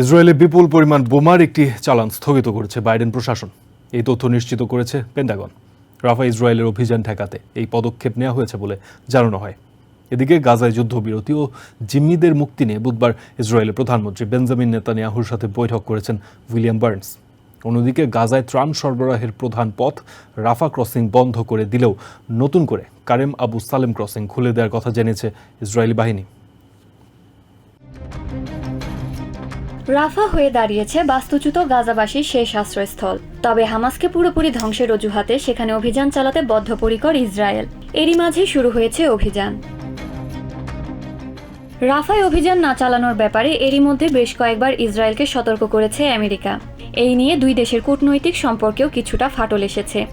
ইসরায়েলে বিপুল পরিমাণ বোমার একটি চালান স্থগিত করেছে বাইডেন প্রশাসন। এই তথ্য নিশ্চিত করেছে পেন্টাগন। রাফা ইসরায়েলের অভিযান ঠেকাতে এই পদক্ষেপ নেওয়া হয়েছে বলে জানানো হয়। এদিকে গাজায় যুদ্ধবিরতি ও জিম্মিদের মুক্তি নিয়ে বুধবার ইসরায়েলের প্রধানমন্ত্রী বেঞ্জামিন নেতানিয়াহুর সাথে বৈঠক করেছেন উইলিয়াম বার্নস। অন্যদিকে গাজায় ত্রাণ সরবরাহের প্রধান পথ রাফা ক্রসিং বন্ধ করে দিলেও নতুন করে কারেম আবু সালেম ক্রসিং খুলে দেওয়ার কথা জেনেছে ইসরায়েলি বাহিনী। রাফা হয়ে দাঁড়িয়েছে বাস্তুচ্যুত গাজাবাসীর শেষ আশ্রয়স্থল। তবে হামাসকে পুরোপুরি ধ্বংসের অজুহাতে সেখানে অভিযান চালাতে বদ্ধপরিকর ইসরায়েল। এরই মাঝে শুরু হয়েছে অভিযান। রাফায় অভিযান না চালানোর ব্যাপারে এরই মধ্যে বেশ কয়েকবার ইসরায়েলকে সতর্ক করেছে আমেরিকা। এই নিয়ে দুই দেশের কূটনৈতিক সম্পর্কেও কিছুটা ফাটল এসেছে।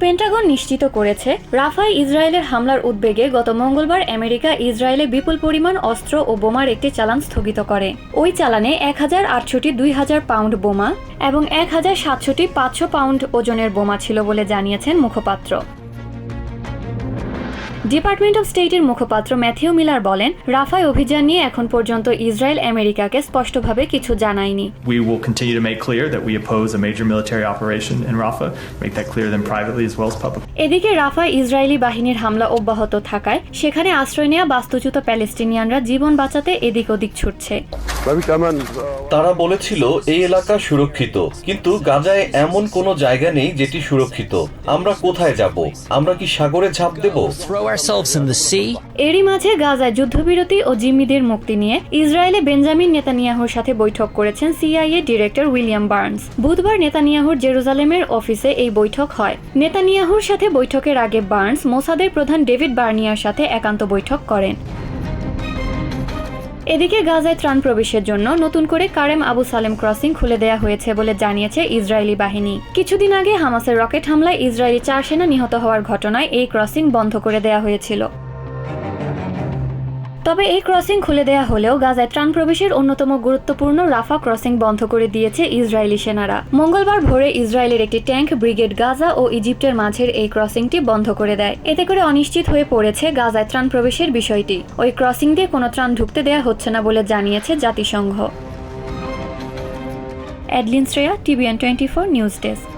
পেন্টাগন নিশ্চিত করেছে, রাফায় ইসরায়েলের হামলার উদ্বেগে গত মঙ্গলবার আমেরিকা ইসরায়েলে বিপুল পরিমাণ অস্ত্র ও বোমার একটি চালান স্থগিত করে। ওই চালানে এক হাজার আটশোটি দুই হাজার পাউন্ড বোমা এবং এক হাজার সাতশোটি পাঁচশো পাউন্ড ওজনের বোমা ছিল বলে জানিয়েছেন মুখপাত্র। ডিপার্টমেন্ট অফ স্টেটের মুখপাত্র ম্যাথিউ মিলার বলেন রাফায় অভিযান নিয়ে এখন পর্যন্ত ইসরায়েল আমেরিকাকে স্পষ্টভাবে কিছু জানায়নি। We will continue to make clear that we oppose a major military operation in Rafah, make that clear then privately as well as publicly. এদিকে রাফায় ইসরায়েলি বাহিনীর হামলা অব্যাহত থাকায় সেখানে আশ্রয় নেওয়া বাস্তুচ্যুত প্যালেস্টিনিয়ানরা জীবন বাঁচাতে এদিক ওদিক ছুটছে। তারা বলেছিল এই এলাকা সুরক্ষিত। কিন্তু গাজায় এমন কোনো জায়গা নেই যেটি সুরক্ষিত। আমরা কোথায় যাব? আমরা কি সাগরে ঝাঁপ দেব? Ourselves in the sea? এরই মাঝে গাজায় যুদ্ধবিরতি ও জিম্মিদের মুক্তি নিয়ে ইসরায়েলে বেঞ্জামিন নেতানিয়াহুর সাথে বৈঠক করেছেন সিআইএ ডিরেক্টর উইলিয়াম বার্নস। বুধবার নেতানিয়াহুর জেরুজালেমের অফিসে এই বৈঠক হয়। নেতানিয়াহুর সাথে বৈঠকের আগে বার্নস মোসাদের প্রধান ডেভিড বার্নিয়ার সাথে একান্ত বৈঠক করেন। এদিকে গাজায় ত্রাণ প্রবেশের জন্য নতুন করে কারেম আবু সালেম ক্রসিং খুলে দেয়া হয়েছে বলে জানিয়েছে ইসরায়েলি বাহিনী। কিছুদিন আগে হামাসের রকেট হামলায় ইসরায়েলি চার সেনা নিহত হওয়ার ঘটনায় এই ক্রসিং বন্ধ করে দেয়া হয়েছিল। তবে এই ক্রসিং খুলে দেয়া হলেও গাজায় ত্রাণ প্রবেশের অন্যতম গুরুত্বপূর্ণ রাফা ক্রসিং বন্ধ করে দিয়েছে ইসরায়েলি সেনারা। মঙ্গলবার ভোরে ইসরায়েলের একটি ট্যাঙ্ক ব্রিগেড গাজা ও ইজিপ্টের মাঝের এই ক্রসিংটি বন্ধ করে দেয়। এতে করে অনিশ্চিত হয়ে পড়েছে গাজায় ত্রাণ প্রবেশের বিষয়টি। ওই ক্রসিং দিয়ে কোনো ত্রাণ ঢুকতে দেয়া হচ্ছে না বলে জানিয়েছে জাতিসংঘ। Adeline Shreya, TVN twenty four news desk.